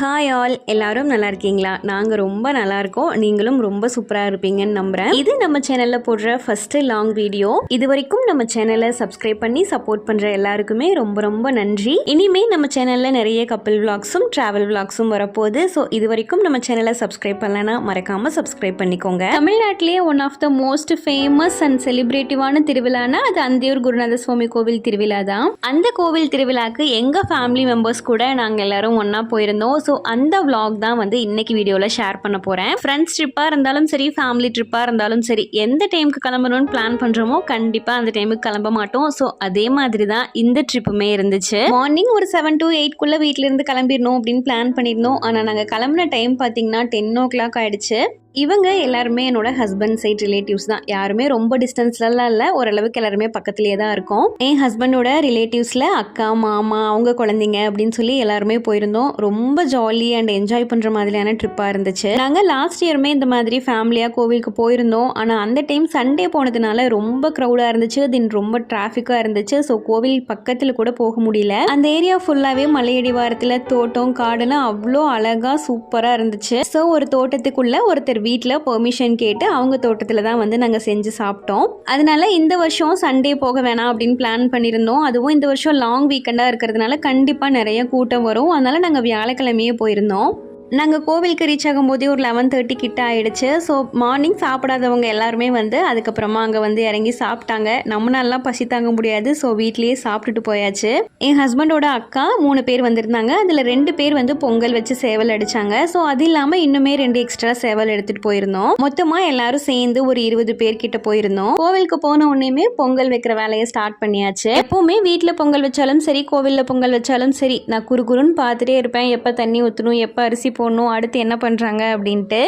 Hi all எல்லாரும் நல்லா இருக்கீங்களா? நாங்கள் ரொம்ப நல்லா இருக்கோம். நீங்களும் ரொம்ப சூப்பராக இருப்பீங்கன்னு நம்புகிறேன் இது நம்ம சேனலில் போடுற ஃபஸ்ட்டு லாங் வீடியோ இது வரைக்கும் நம்ம சேனலை சப்ஸ்கிரைப் பண்ணி சப்போர்ட் பண்ணுற எல்லாருக்குமே ரொம்ப ரொம்ப நன்றி. இனிமே நம்ம சேனலில் நிறைய கப்பல் விளாக்ஸும் ட்ராவல் விளாக்ஸும் வரப்போகுது. ஸோ இது வரைக்கும் நம்ம சேனலை சப்ஸ்கிரைப் பண்ணலன்னா மறக்காமல் சப்ஸ்கிரைப் பண்ணிக்கோங்க. தமிழ்நாட்டிலேயே one of the most famous and செலிப்ரேட்டிவான திருவிழானா அது அந்தியூர் குருநாத சுவாமி கோவில் திருவிழா தான். அந்த கோவில் திருவிழாக்கு எங்கள் ஃபேமிலி மெம்பர்ஸ் கூட நாங்கள் எல்லாரும் ஒன்றா போயிருந்தோம். ஸோ அந்த வ்ளாக் தான் வந்து இன்னைக்கு வீடியோவில் ஷேர் பண்ண போகிறேன் ஃப்ரெண்ட்ஸ் ட்ரிப்பாக இருந்தாலும் சரி ஃபேமிலி ட்ரிப்பாக இருந்தாலும் சரி எந்த டைமுக்கு கிளம்பணும்னு பிளான் பண்ணுறோமோ கண்டிப்பாக அந்த டைமுக்கு கிளம்ப மாட்டோம். ஸோ அதே மாதிரி தான் இந்த ட்ரிப்புமே இருந்துச்சு. மார்னிங் ஒரு செவன் டு எயிட்குள்ளே வீட்டிலேருந்து கிளம்பிடணும் அப்படின்னு பிளான் பண்ணியிருந்தோம். ஆனால் நாங்கள் கிளம்புன டைம் பார்த்தீங்கன்னா டென் ஓ கிளாக் ஆயிடுச்சு. இவங்க எல்லாருமே என்னோட ஹஸ்பண்ட் சைட் ரிலேட்டிவ்ஸ் தான். யாருமே ரொம்ப டிஸ்டன்ஸ்லலாம் இல்லை. ஓரளவுக்கு எல்லாருமே பக்கத்துலேயே தான் இருக்கும். என் ஹஸ்பண்டோட ரிலேட்டிவ்ஸில் அக்கா மாமா அவங்க குழந்தைங்க அப்படின்னு சொல்லி எல்லாருமே போயிருந்தோம். ரொம்ப ஜாலி அண்ட் என்ஜாய் பண்ணுற மாதிரியான ட்ரிப்பாக இருந்துச்சு. நாங்கள் லாஸ்ட் இயருமே இந்த மாதிரி ஃபேமிலியாக கோவிலுக்கு போயிருந்தோம். ஆனால் அந்த டைம் சண்டே போனதுனால ரொம்ப க்ரௌடாக இருந்துச்சு. தென் ரொம்ப டிராஃபிக்காக இருந்துச்சு. ஸோ கோவில் பக்கத்தில் கூட போக முடியல. அந்த ஏரியா ஃபுல்லாகவே மலையடிவாரத்தில் தோட்டம் காடுன்னு அவ்வளோ அழகாக சூப்பராக இருந்துச்சு. ஸோ ஒரு தோட்டத்துக்குள்ளே ஒருத்தர் வீட்டில் பெர்மிஷன் கேட்டு அவங்க தோட்டத்தில் தான் வந்து நாங்கள் செஞ்சு சாப்பிட்டோம். அதனால இந்த வருஷம் சண்டே போக வேணாம் அப்படின்னு பிளான் பண்ணியிருந்தோம். அதுவும் இந்த வருஷம் லாங் வீக்கெண்டாக இருக்கிறதுனால கண்டிப்பாக நிறைய கூட்டம் வரும். அதனால நாங்கள் வியாழக்கிழமையே போயிருந்தோம். நாங்கள் கோவிலுக்கு ரீச் ஆகும்போதே ஒரு லெவன் தேர்ட்டி கிட்ட ஆகிடுச்சு ஸோ மார்னிங் சாப்பிடாதவங்க எல்லாருமே வந்து அதுக்கப்புறமா அங்கே வந்து இறங்கி சாப்பிட்டாங்க. நம்மளாலாம் பசி தாங்க முடியாது. ஸோ வீட்லேயே சாப்பிட்டுட்டு போயாச்சு. என் ஹஸ்பண்டோட அக்கா மூணு பேர் வந்திருந்தாங்க. அதில் ரெண்டு பேர் வந்து பொங்கல் வச்சு சேவல் அடித்தாங்க ஸோ அது இல்லாமல் இன்னுமே ரெண்டு எக்ஸ்ட்ரா சேவல் எடுத்துகிட்டு போயிருந்தோம். மொத்தமாக எல்லாரும் சேர்ந்து ஒரு இருபது பேர் கிட்ட போயிருந்தோம். கோவிலுக்கு போன உடனேயுமே பொங்கல் வைக்கிற வேலையை ஸ்டார்ட் பண்ணியாச்சு. எப்போவுமே வீட்டில் பொங்கல் வச்சாலும் சரி கோவிலில் பொங்கல் வச்சாலும் சரி நான் குறு குறுன்னு பார்த்துட்டே இருப்பேன். எப்போ தண்ணி ஊற்றணும் எப்போ அரிசி போடணும் அடுத்து என்ன பண்ணுறாங்க அப்படின்ட்டு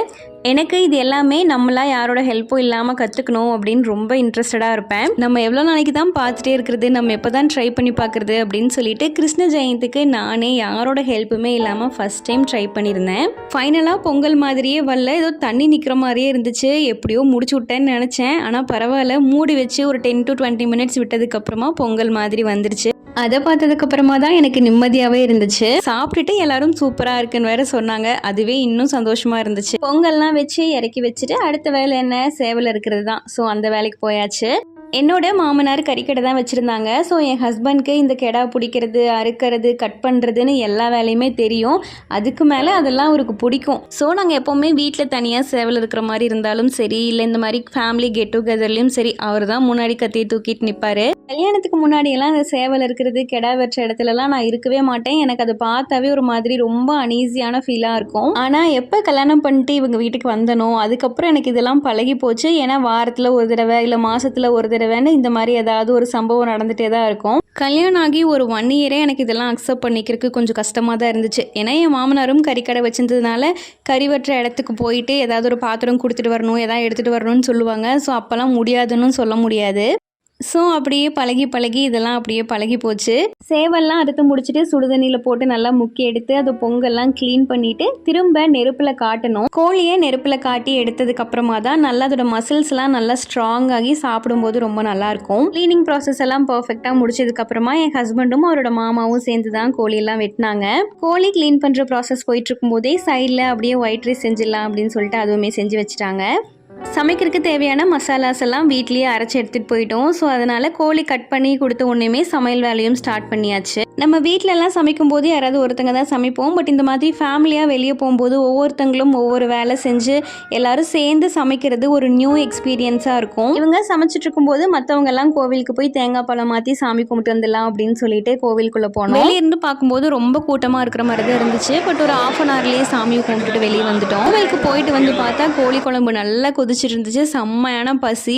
எனக்கு இது எல்லாமே நம்மளா யாரோட ஹெல்ப்பும் இல்லாமல் கற்றுக்கணும் அப்படின்னு ரொம்ப இன்ட்ரெஸ்டடாக இருப்பேன். நம்ம எவ்வளோ நாளைக்கு தான் பார்த்துட்டே இருக்கிறது நம்ம எப்போ தான் ட்ரை பண்ணி பார்க்குறது அப்படின்னு சொல்லிட்டு கிருஷ்ண ஜெயந்திக்கு நானே யாரோட ஹெல்ப்புமே இல்லாமல் ஃபஸ்ட் டைம் ட்ரை பண்ணியிருந்தேன். ஃபைனலாக பொங்கல் மாதிரியே வரல ஏதோ தண்ணி நிற்கிற மாதிரியே இருந்துச்சு எப்படியோ முடிச்சு விட்டேன்னு நினச்சேன். ஆனால் பரவாயில்ல மூடி வச்சு ஒரு டென் டு டுவெண்ட்டி மினிட்ஸ் விட்டதுக்கப்புறமா பொங்கல் மாதிரி வந்துருச்சு. அதை பார்த்ததுக்கு அப்புறமா தான் எனக்கு நிம்மதியாகவே இருந்துச்சு. சாப்பிட்டுட்டு எல்லாரும் சூப்பராக இருக்குன்னு வேற சொன்னாங்க. அதுவே இன்னும் சந்தோஷமா இருந்துச்சு. பொங்கல்லாம் வச்சு இறக்கி வச்சுட்டு அடுத்த வேலை என்ன? சேவல் இருக்கிறது தான். ஸோ அந்த வேலைக்கு போயாச்சு. என்னோட மாமனார் கறிக்கடை தான் வச்சுருந்தாங்க. ஸோ என் ஹஸ்பண்ட்க்கு இந்த கெடா பிடிக்கிறது அறுக்கிறது கட் பண்ணுறதுன்னு எல்லா வேலையுமே தெரியும். அதுக்கு மேலே அதெல்லாம் அவருக்கு பிடிக்கும். ஸோ நாங்கள் எப்போவுமே வீட்டில் தனியாக சேவல் இருக்கிற மாதிரி இருந்தாலும் சரி இல்லை இந்த மாதிரி ஃபேமிலி கெட் டுகெதர்லேயும் சரி அவர் தான் முன்னாடி கத்தியை தூக்கிட்டு நிற்பாரு கல்யாணத்துக்கு முன்னாடியெல்லாம் அந்த சேவல் இருக்கிறது கெடா வச்ச இடத்துலலாம் நான் இருக்கவே மாட்டேன். எனக்கு அதை பார்த்தாவே ஒரு மாதிரி ரொம்ப அனீஸியான ஃபீலாக இருக்கும். ஆனால் எப்போ கல்யாணம் பண்ணிட்டு இவங்க வீட்டுக்கு வந்தனோ அதுக்கப்புறம் எனக்கு இதெல்லாம் பழகி போச்சு ஏன்னா வாரத்தில் ஒரு தடவை இல்லை மாதத்தில் ஒரு தடவை தடவைன்னு இந்த மாதிரி ஏதாவது ஒரு சம்பவம் நடந்துகிட்டே தான் இருக்கும். கல்யாணம் ஆகி ஒரு ஒன் இயரே எனக்கு இதெல்லாம் அக்செப்ட் பண்ணிக்கிறதுக்கு கொஞ்சம் கஷ்டமாக தான் இருந்துச்சு. ஏன்னா என் மாமனாரும் கறிக்கடை வச்சிருந்ததுனால கறி வெட்டுற இடத்துக்கு போயிட்டு ஏதாவது ஒரு பாத்திரம் கொடுத்துட்டு வரணும் ஏதாவது எடுத்துகிட்டு வரணும்னு சொல்லுவாங்க. ஸோ அப்போல்லாம் முடியாதுன்னு சொல்ல முடியாது. ஸோ அப்படியே பழகி பழகி இதெல்லாம் அப்படியே பழகி போச்சு. சேவல்லாம் அறுத்து முடிச்சுட்டு சுடுதண்ணியில் போட்டு நல்லா முக்கி எடுத்து அது பொங்கல்லாம் க்ளீன் பண்ணிட்டு திரும்ப நெருப்பில் காட்டணும். கோழியை நெருப்பில் காட்டி எடுத்ததுக்கு அப்புறமா தான் நல்லா அதோட மசில்ஸ்லாம் நல்லா ஸ்ட்ராங் ஆகி சாப்பிடும்போது ரொம்ப நல்லா இருக்கும். க்ளீனிங் ப்ராசஸ் எல்லாம் பர்ஃபெக்டாக முடிச்சதுக்கு அப்புறமா என் ஹஸ்பண்டும் அவரோட மாமாவும் சேர்ந்து தான் கோழியெல்லாம் வெட்டினாங்க. கோழி க்ளீன் பண்ணுற ப்ராசஸ் போயிட்டு இருக்கும்போதே சைடில் அப்படியே ஒயிட் ரைஸ் செஞ்சிடலாம் அப்படின்னு சொல்லிட்டு அதுவுமே செஞ்சு வச்சுட்டாங்க. சமைக்கிறதுக்கு தேவையான மசாலாஸ் எல்லாம் வீட்லேயே அரைச்சி எடுத்துகிட்டு போயிட்டோம். ஸோ அதனால் கோழி கட் பண்ணி கொடுத்த உடனேமே சமையல் வேலையும் ஸ்டார்ட் பண்ணியாச்சு. நம்ம வீட்டிலலாம் சமைக்கும் போது யாராவது ஒருத்தங்க தான் சமைப்போம். பட் இந்த மாதிரி ஃபேமிலியாக வெளியே போகும்போது ஒவ்வொருத்தங்களும் ஒவ்வொரு வேலை செஞ்சு எல்லாரும் சேர்ந்து சமைக்கிறது ஒரு நியூ எக்ஸ்பீரியன்ஸாக இருக்கும். இவங்க சமைச்சிட்டு இருக்கும்போது மற்றவங்க எல்லாம் கோவிலுக்கு போய் தேங்காய் பழம் மாற்றி சாமி கும்பிட்டு வந்துடலாம் அப்படின்னு சொல்லிட்டு கோவிலுக்குள்ளே போனோம். வெளியிருந்து பார்க்கும்போது ரொம்ப கூட்டமாக இருக்கிற மாதிரி தான் இருந்துச்சு. பட் ஒரு ஆஃப் அன் ஹவர்லேயே சாமியை கும்பிட்டுட்டு வெளியே வந்துட்டோம். கோவிலுக்கு போயிட்டு வந்து பார்த்தா கோழி குழம்பு நல்லா கொதிச்சிட்டு இருந்துச்சு செம்மையான பசி.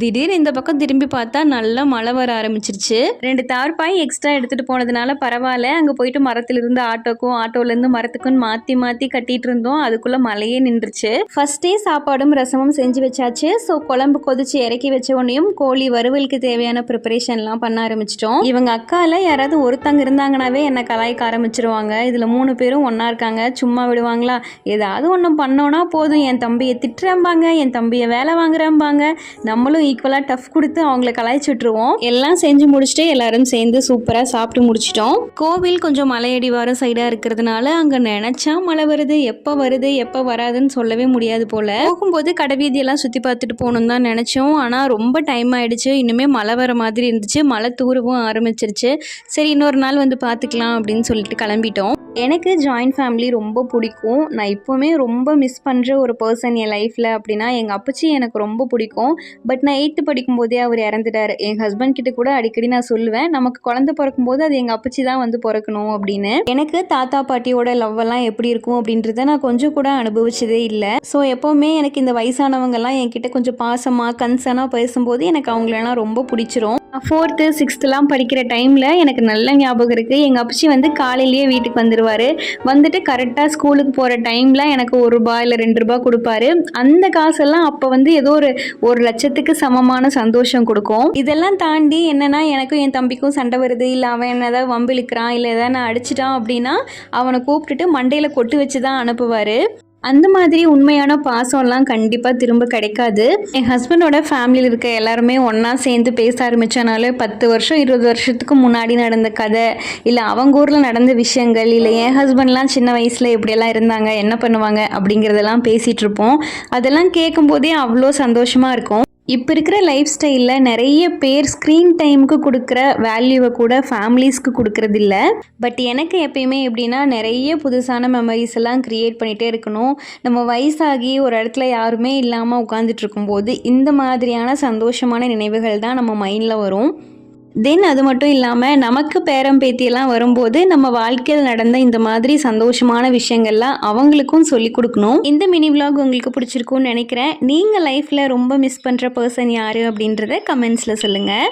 திடீர்னு இந்த பக்கம் திரும்பி பார்த்தா நல்லா மழை வர ஆரம்பிச்சிருச்சு. ரெண்டு தார்பாய் எக்ஸ்ட்ரா எடுத்துகிட்டு போனதுனால பரவாயில்ல. அங்கே போயிட்டு மரத்திலிருந்து ஆட்டோக்கும் ஆட்டோலேருந்து மரத்துக்கும் மாற்றி மாற்றி கட்டிட்டு இருந்தோம். அதுக்குள்ளே மழையே நின்றுச்சு. ஃபஸ்ட்டே சாப்பாடும் ரசமும் செஞ்சு வச்சாச்சு. ஸோ குழம்பு கொதிச்சு இறக்கி வச்ச உடனேயும் கோழி வறுவலுக்கு தேவையான ப்ரிப்பரேஷன்லாம் பண்ண ஆரம்பிச்சிட்டோம். இவங்க அக்கால யாராவது ஒருத்தங்க இருந்தாங்கனாவே என்ன கலாய்க்க ஆரம்பிச்சிருவாங்க. இதில் மூணு பேரும் ஒன்றா இருக்காங்க. சும்மா விடுவாங்களா? ஏதாவது ஒன்று பண்ணோன்னா போதும். என் தம்பியை திட்டுறம்பாங்க. என் என் தம்பியை வேலை வாங்குறேன்பாங்க. நம்மளும் ஈக்குவலாக டஃப் கொடுத்து அவங்கள கலாய்ச்சி விட்ருவோம் எல்லாம் செஞ்சு முடிச்சுட்டு எல்லாரும் சேர்ந்து சூப்பராக சாப்பிட்டு முடிச்சிட்டோம். கோவில் கொஞ்சம் மலையடிவாரம் சைடாக இருக்கிறதுனால அங்கே நினச்சா மழை வருது எப்போ வருது எப்போ வராதுன்னு சொல்லவே முடியாது போல். போகும்போது கடைவீதியெல்லாம் சுற்றி பார்த்துட்டு போகணுன்னு தான் நினச்சோம். ஆனால் ரொம்ப டைம் ஆயிடுச்சு. இன்னுமே மழை வர மாதிரி இருந்துச்சு. மழை தூரவும் ஆரம்பிச்சிருச்சு. சரி இன்னொரு நாள் வந்து பார்த்துக்கலாம் அப்படின்னு சொல்லிட்டு கிளம்பிட்டோம். எனக்கு ஜாயின்ட் ஃபேமிலி ரொம்ப பிடிக்கும். நான் இப்போவுமே ரொம்ப மிஸ் பண்ணுற ஒரு பர்சன் என் லைஃப்பில் அப்படின்னா எங்கள் அப்பச்சி எனக்கு ரொம்ப பிடிக்கும். பட் நான் எயித்து படிக்கும்போதே அவர் இறந்துட்டார். என் ஹஸ்பண்ட் கிட்ட கூட அடிக்கடி நான் சொல்லுவேன். நமக்கு குழந்தை பிறக்கும்போது அது எங்கள் அப்பச்சி தான் வந்து பிறக்கணும் அப்படின்னு. எனக்கு தாத்தா பாட்டியோட லவ் எல்லாம் எப்படி இருக்கும் அப்படின்றத நான் கொஞ்சம் கூட அனுபவிச்சதே இல்லை. ஸோ எப்போவுமே எனக்கு இந்த வயசானவங்கெல்லாம் என்கிட்ட கொஞ்சம் பாசமாக கன்சர்னாக பேசும்போது எனக்கு அவங்களெல்லாம் ரொம்ப பிடிச்சிரும். ஃபோர்த்து சிக்ஸ்த்துலாம் படிக்கிற டைமில் எனக்கு நல்ல ஞாபகம் இருக்குது எங்கள் அப்பச்சி வந்து காலையிலேயே வீட்டுக்கு வந்துடுவார் வந்துட்டு கரெக்டாக ஸ்கூலுக்கு போகிற டைமில் எனக்கு ஒரு ரூபா இல்லை ரெண்டு ரூபா கொடுப்பாரு. அந்த காசெல்லாம் அப்போ வந்து ஏதோ ஒரு ஒரு லட்சத்துக்கு சமமான சந்தோஷம் கொடுக்கும். இதெல்லாம் தாண்டி என்னன்னா எனக்கும் என் தம்பிக்கும் சண்டை வருது. இல்லை அவன் என்ன ஏதாவது வம்பிழுக்கிறான் இல்லை ஏதாவது நான் அடிச்சிட்டான் அப்படின்னா அவனை கூப்பிட்டுட்டு மண்டையில் கொட்டு வச்சு தான் அனுப்புவார். அந்த மாதிரி உண்மையான பாசம்லாம் கண்டிப்பாக திரும்ப கிடைக்காது. என் ஹஸ்பண்டோட ஃபேமிலியில் இருக்க எல்லாருமே ஒன்றா சேர்ந்து பேச ஆரம்பித்தனால பத்து வருஷம் இருபது வருஷத்துக்கு முன்னாடி நடந்த கதை இல்லை அவங்க ஊரில் நடந்த விஷயங்கள் இல்லை என் ஹஸ்பண்ட்லாம் சின்ன வயசில் எப்படியெல்லாம் இருந்தாங்க என்ன பண்ணுவாங்க அப்படிங்கிறதெல்லாம் பேசிகிட்ருப்போம் அதெல்லாம் கேட்கும்போதே அவ்வளோ சந்தோஷமாக இருக்கும். இப்போ இருக்கிற லைஃப் ஸ்டைலில் நிறைய பேர் ஸ்க்ரீன் டைமுக்கு கொடுக்குற வேல்யூவை கூட ஃபேமிலிஸ்க்கு கொடுக்கறதில்ல பட் எனக்கு எப்பயுமே எப்படின்னா நிறைய புதுசான மெமரிஸ் எல்லாம் க்ரியேட் பண்ணிகிட்டே இருக்கணும். நம்ம வயசாகி ஒரு இடத்துல யாருமே இல்லாமல் உட்காந்துட்டு இருக்கும்போது இந்த மாதிரியான சந்தோஷமான நினைவுகள் தான் நம்ம மைண்டில் வரும். தென் அது மட்டும் இல்லாமல் நமக்கு பேரம் பேத்தியெல்லாம் வரும்போது நம்ம வாழ்க்கையில் நடந்த இந்த மாதிரி சந்தோஷமான விஷயங்கள்லாம் அவங்களுக்கும் சொல்லி கொடுக்கணும். இந்த மினி vlog உங்களுக்கு பிடிச்சிருக்கும்னு நினைக்கிறேன். நீங்கள் லைஃப்பில் ரொம்ப மிஸ் பண்ணுற பர்சன் யார் அப்படின்றத கமெண்ட்ஸில் சொல்லுங்கள்